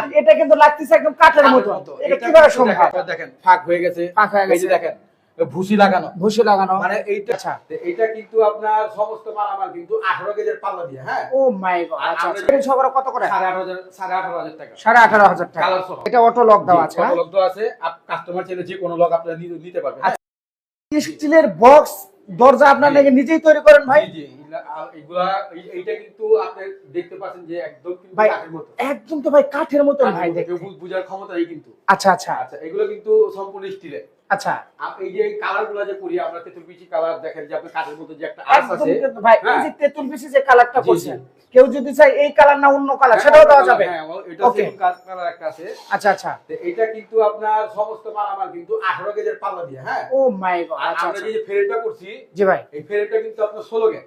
আর এটা কিন্তু লাগতেছে একদম কাঠের মতো। এটা কীভাবে সম্ভব? দেখেন, ফাঁক হয়ে গেছে। ফাঁক হয়ে গেছে। দেখেন ভুসি লাগানো। ভুসি লাগানো। মানে এইটা আচ্ছা। কিন্তু আপনার সমস্ত মালামাল কিন্তু আঠারো কেজির পাল্লা দিয়ে হ্যাঁ? ও মাই গড আচ্ছা আচ্ছা। সবার কত করে? টাকা। টাকা। এটা অটো লক দেওয়া আছে হ্যাঁ? লক দেওয়া আছে। কাস্টমার চাইলে যে কোনো লক আপনারা নিতে- পারবেন হ্যাঁ? স্টিলের বক্স দরজা আপনার। নিজেই তৈরি করেন ভাই। এগুলা- আর এগুলা এই- এইটা কিন্তু আপনি দেখতে পাচ্ছেন যে একদম কিন্তু কাঠের মতো। একদম তো ভাই কাঠের মতন ভাই দেখতে। কেউ বু- বুঝার কিন্তু। আচ্ছা আচ্ছা। আচ্ছা এগুলো কিন্তু সম্পূর্ণ স্টিলের। আচ্ছা। এই যে কালার যে করি আমরা তেতুল বিচি কালার দেখেন যে আপনার কাঠের মতো যে একটা আঁশ আছে। ভাই এই হ্যাঁ। যে তেঁতুল বিশি যে কালারটা করছেন কেউ যদি চাই এই কালার না অন্য কালার হ্যাঁ, সেটাও দেওয়া যাবে। হ্যাঁ, এটা সেম কালার একটা আছে। আচ্ছা আচ্ছা। তো এটা কিন্তু আপনার সমস্ত মালামাল কিন্তু আঠারো কেজির পাল্লা দিয়ে হ্যাঁ। ও মাই গড আচ্ছা আমরা আচ্ছা। যে ফ্রেমটা করছি জি ভাই। এই ফ্রেমটা কিন্তু আপনার ষোলো গেট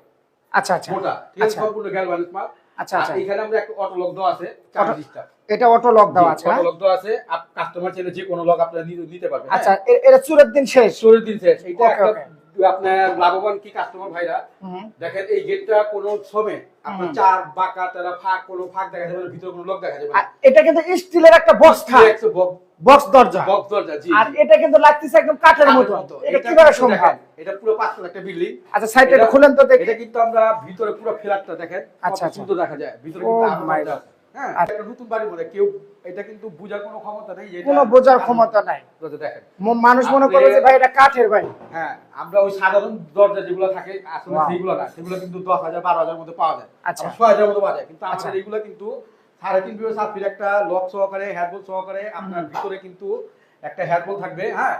আচ্ছা আচ্ছা। মোটা। ঠিক আছে আচ্ছা। সম্পূর্ণ গ্যালভানিক মাল। আচ্ছা আচ্ছা। এখানে আমরা একটা অটো লক দেওয়া আছে এটা অটো লক দেওয়া আছে হ্যাঁ? অটো লক দেওয়া আছে। কাস্টমার চাইলে যে কোনো লক আপনারা নিতে- পারবেন আচ্ছা এটা চুরের দিন শেষ। চোরের দিন শেষ। এটা একটা আপনার লাভবান কি কাস্টমার ভাইরা? দেখেন এই গেটটা কোনো আপনার চার বাঁকা তারা ফাঁক কোনো ফাঁক দেখা যাবে ভিতরে কোনো লোক দেখা যাবে এটা কিন্তু স্টিলের একটা বক্স বক্স দরজা বক্স দরজা জি আর এটা কিন্তু লাগতেছে একদম কাঠের মতো। এটা এটা কীভাবে সম্ভব এটা পুরো পাঁচতলা একটা বিল্ডিং আচ্ছা সাইডটা খুলেন তো দেখি এটা কিন্তু আমরা ভিতরে পুরো ফ্ল্যাটটা দেখেন আচ্ছা, আচ্ছা। সুন্দর দেখা যায় ভিতরে কিন্তু. হ্যাঁ আচ্ছা। একটা নতুন বাড়ি বলে কেউ এটা কিন্তু বোঝার কোনো ক্ষমতা নেই এটা কোনো বোঝার ক্ষমতা নাই দেখেন মানুষ মনে করবে যে ভাই এটা কাঠের ভাই হ্যাঁ আমরা ওই সাধারণ দরজা যেগুলো থাকে আসলে. সেগুলো না সেগুলো কিন্তু দশ হাজার বারো হাজার মধ্যে পাওয়া যায় আচ্ছা। ছয় হাজার মধ্যে পাওয়া যায় কিন্তু আচ্ছা। আমাদের এগুলো কিন্তু সাড়ে তিন একটা লক সহকারে হেয়ারবল সহকারে আপনার ভিতরে কিন্তু একটা হেয়ারবল থাকবে হ্যাঁ?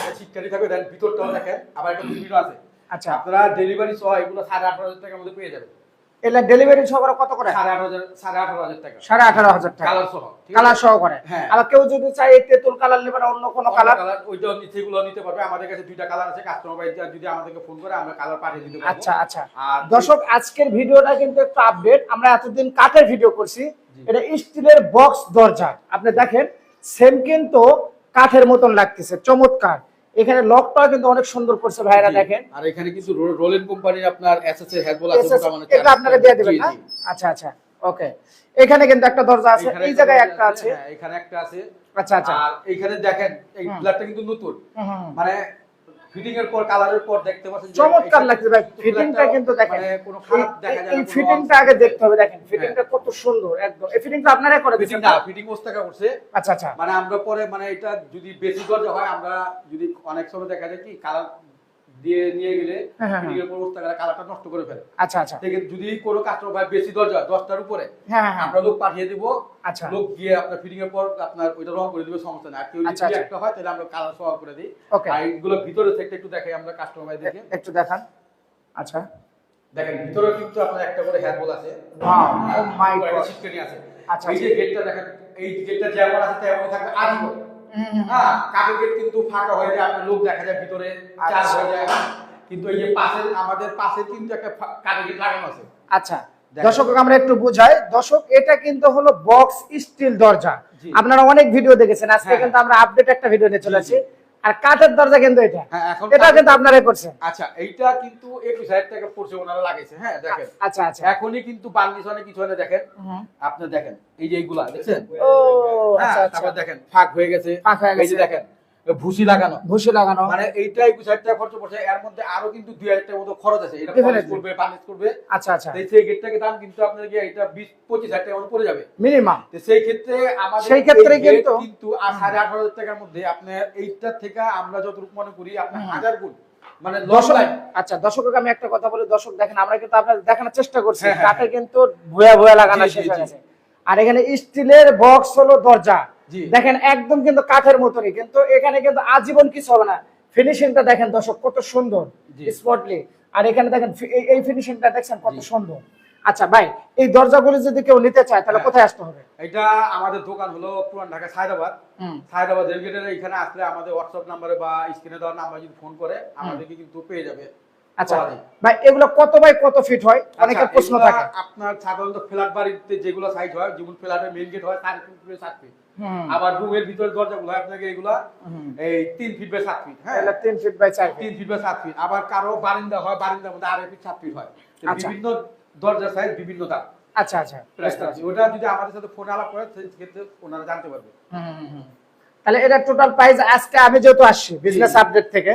একটা থাকবে দেন ভিতরটাও দেখেন আবার একটা দুর্বিনও আছে। আচ্ছা। আপনারা ডেলিভারি সহ এগুলো সাড়ে আঠারো হাজার টাকার মধ্যে পেয়ে যাবেন। এটা ডেলিভারি সহকারে কত করে? সাড়ে আঠারো হাজার সাড়ে আঠারো হাজার টাকা। সাড়ে আঠারো হাজার টাকা। কালার সহ কালার সহ করে হ্যাঁ। আবার কেউ যদি এই তেঁতুল কালার নেবে না অন্য কোনো কালার কালার ওইটাও নি- সেগুলো নিতে পারবে। আমাদের কাছে দুইটা কালার আছে কাস্টমার যদি আমাদেরকে ফোন করে আমরা কালার পাঠিয়ে দিতে পারব। আচ্ছা আচ্ছা। দর্শক আজকের ভিডিওটা কিন্তু একটু আপডেট আমরা এতদিন কাঠের ভিডিও করছি। এটা স্টিলের বক্স দরজা। আপনি দেখেন সেম কিন্তু কাঠের মতন লাগতেছে চমৎকার। এখানে লকটাও কিন্তু অনেক সুন্দর করছে ভাইরা দেখেন। আর এখানে কিছু রোলেন কোম্পানির আপনার এসএস এর হেডবল আছে এটা আপনারা দিয়ে দিবেন না আচ্ছা আচ্ছা ওকে এখানে কিন্তু একটা দরজা আছে এই জায়গায় একটা আছে হ্যাঁ, এখানে একটা আছে। আচ্ছা আচ্ছা। আর এখানে দেখেন এই ফ্ল্যাটটা কিন্তু নতুন। মানে ফিটিং এর পর কালারের পর দেখতে পাচ্ছেন চমৎকার লাগছে ভাই। ফিটিংটা কিন্তু দেখেন। মানে কোনো খারাপ দেখা যায় এই ফিটিংটা আগে দেখতে হবে দেখেন। ফিটিংটা কত সুন্দর একদম। এই ফিটিংটা আপনারা করে ফিটিং না ফিটিং ওস্তাকা করছে। আচ্ছা আচ্ছা। মানে আমরা পরে মানে এটা যদি বেশি দরজা হয় আমরা যদি অনেক সময় দেখা যায় কি কালার দিয়ে নিয়ে গেলে হ্যাঁ, হ্যাঁ, ওস্তাকা কালারটা নষ্ট করে ফেলে। আচ্ছা আচ্ছা। যদি কোনো কাস্টমার ভাই বেশি দরজা দশটার উপরে হ্যাঁ হ্যাঁ, হ্যাঁ। আমরা লোক পাঠিয়ে দিব। আচ্ছা। লোক গিয়ে আপনার ফিটিং এর পর আপনার ওইটা রং করে দিবে সমস্যা নাই। কেউ যদি আচ্ছা, আচ্ছা। একটা হয় তাহলে আমরা কালার সহ করে দিই। আর এইগুলো ভিতরে থেকে একটু দেখাই আমরা কাস্টমার ভাই দেখে। একটু দেখান। আচ্ছা। দেখেন ভিতরে কিন্তু আপনার একটা করে হেয়ার বল আছে। Wow, oh ছিটকানি আছে। আচ্ছা, এই যে গেটটা দেখেন এই গেটটা যেমন আছে তেমন থাকবে আজীবন হ্যাঁ কাঠের গেট কিন্তু ফাঁকা হয়ে যায় আপনার লোক দেখা যায় ভিতরে চার আচ্ছা। হয়ে যায়। কিন্তু এই যে পাশে আমাদের পাশে কিন্তু একটা কাঠের গেট লাগানো আছে। আচ্ছা দর্শক আমরা একটু বুঝাই। দর্শক এটা কিন্তু হলো বক্স স্টিল দরজা। আপনারা অনেক ভিডিও দেখেছেন। আজকে হ্যাঁ। কিন্তু আমরা আপডেট একটা ভিডিও নিয়ে চলে জি, আসি আর কাঠের দরজা কিন্তু এটা। হ্যাঁ এখন এটা কিন্তু আপনারাই করছেন। আচ্ছা এইটা কিন্তু একুশ হাজার টাকা পড়ছে ওনারা লাগাইছে হ্যাঁ দেখেন। আচ্ছা আচ্ছা। এখনই কিন্তু বার্নিশ অনেক কিছু হয় দেখেন। আপনি দেখেন এই যে এইগুলা দেখছেন? ও হ্যাঁ, আচ্ছা আচ্ছা। তারপর দেখেন ফাঁক হয়ে গেছে। ফাঁক হয়ে গেছে। দেখেন ভুসি লাগানো। ভুসি লাগানো। মানে টাকা খরচ পড়ছে এর মধ্যে আরও কিন্তু দুই হাজার টাকার মতো খরচ আছে। এটা Definitely. করবে বার্নিশ করবে। আচ্ছা আচ্ছা। সেই গেটটাকে দাম কিন্তু আপনার গিয়ে এটা বিশ পঁচিশ হাজার টাকার মতো পড়ে যাবে। মিনিমাম সেই ক্ষেত্রে আমাদের সেই ক্ষেত্রে কিন্তু- কিন্তু সাড়ে আঠারো হাজার টাকার মধ্যে আপনার এইটার থেকে আমরা যতটুকু মনে করি আপনার হাজার গুণ। মানে দর্শক আচ্ছা আমি একটা কথা বলি দর্শক দেখেন আমরা কিন্তু আপনাদের দেখানোর চেষ্টা করছি। হ্যাঁ, হ্যাঁ, কিন্তু ভুয়া ভুয়া লাগানো জি, জি, শেষ হয়ে গেছে আর এখানে স্টিলের বক্স হলো দরজা। দেখেন একদম কিন্তু কাঠের মতনই কিন্তু এখানে কিন্তু আজীবন কিছু হবে না। ফিনিশিংটা দেখেন দর্শক কত সুন্দর স্পটলি আর এখানে দেখেন এই- ফিনিশিংটা দেখছেন কত। সুন্দর। আচ্ছা ভাই এই দরজাগুলো যদি কেউ নিতে চায় তাহলে হ্যাঁ। কোথায় আসতে হবে? এটা আমাদের দোকান হলো পুরান ঢাকা সায়দাবাদ। সায়দাবাদ রেলগেটের এখানে আসলে আমাদের হোয়াটসঅ্যাপ নাম্বারে বা স্ক্রিনে দেওয়ার নাম্বার যদি ফোন করে আমাদেরকে কিন্তু পেয়ে যাবে। আচ্ছা ভাই এগুলো কত বাই কত ফিট হয়? অনেকের আচ্ছা, প্রশ্ন থাকে। আপনার সাধারণত ফ্ল্যাট বাড়িতে যেগুলো সাইজ হয় যেমন ফ্ল্যাটের মেইন গেট হয় তার উপরে সাত ফিট আবার রুমের ভিতরে দরজাগুলো আপনাকে এগুলা এই তিন ফিট বাই সাত ফিট হ্যাঁ? তিন ফিট বাই চার তিন ফিট বাই সাত ফিট আবার কারও বারিন্দা হয় বারিন্দার মধ্যে আড়াই ফিট সাত ফিট হয়। তো আচ্ছা। বিভিন্ন দরজার সাইজ বিভিন্ন দাম। আচ্ছা আচ্ছা। ওটা যদি আমাদের সাথে ফোন আলাপ করে সেক্ষেত্রে ওনারা জানতে পারবে। হুম, হুম, হুম। তাহলে এটা টোটাল প্রাইস আজকে আমি যেহেতু আসছি বিজনেস আপডেট থেকে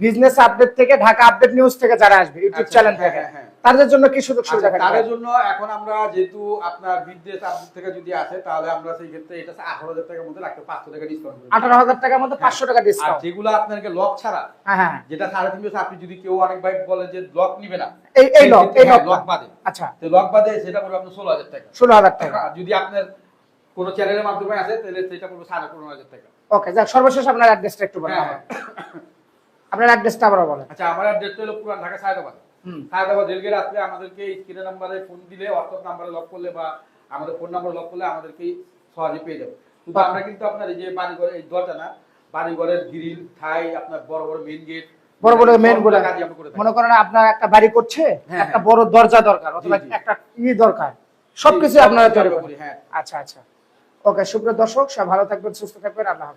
বিজনেস আপডেট থেকে ঢাকা আপডেট নিউজ থেকে যারা আসবে ইউটিউব আচ্ছা, চ্যানেল হ্যাঁ, থেকে হ্যাঁ, হ্যাঁ। তাদের জন্য কি সুযোগ সুবিধা আচ্ছা, থাকবে? তাদের জন্য এখন আমরা যেহেতু আপনার বিদেশ আপডেট থেকে যদি আসে তাহলে আমরা সেই ক্ষেত্রে এটা আঠারো হাজার টাকার মধ্যে রাখতে পাঁচশো টাকা ডিসকাউন্ট আঠারো হাজার টাকার মধ্যে পাঁচশো টাকা আর ডিসকাউন্ট যেগুলো আপনাকে লক ছাড়া হ্যাঁ হ্যাঁ যেটা সাড়ে তিনশো আপনি যদি কেউ অনেক ভাই বলে যে লক নিবে না এই এই লক এই লক বাদে। আচ্ছা। তো লক বাদে সেটা পড়বে আপনার ষোলো হাজার টাকা। ষোলো হাজার টাকা। যদি আপনার কোনো চ্যানেলের মাধ্যমে আসে তাহলে সেটা পড়বে সাড়ে পনেরো হাজার টাকা। ওকে যাক সর্বশেষ আপনার অ্যাড্রেসটা একটু বলেন হ্যাঁ, আপনার অ্যাড্রেসটা আবার বলেন। আচ্ছা আমার অ্যাড্রেসটা হলো পুরান ঢাকা সায়দাবাদ। সায়দাবাদ রেলগেট আসলে আমাদেরকে নাম্বারে ফোন দিলে হোয়াটসঅ্যাপ নাম্বারে লক করলে বা আমাদের ফোন নাম্বার লক করলে আমাদেরকে সহজে পেয়ে যাবে। কিন্তু আমরা কিন্তু আপনার এই যে এই দরজা না বাড়িঘরের গ্রিল ঠাই আপনার বড় বড় মেইন গেট বড় বড় মেনগুলো কাজই আমরা করে থাকি। মনে করেন আপনার একটা বাড়ি করছে হ্যাঁ, একটা হ্যাঁ। বড় দরজা দরকার অথবা। একটা ই দরকার সবকিছু সব আপনারা তৈরি করেন। হ্যাঁ। আচ্ছা আচ্ছা। ওকে সুপ্রিয় দর্শক সব ভালো থাকবেন সুস্থ থাকবেন আল্লাহ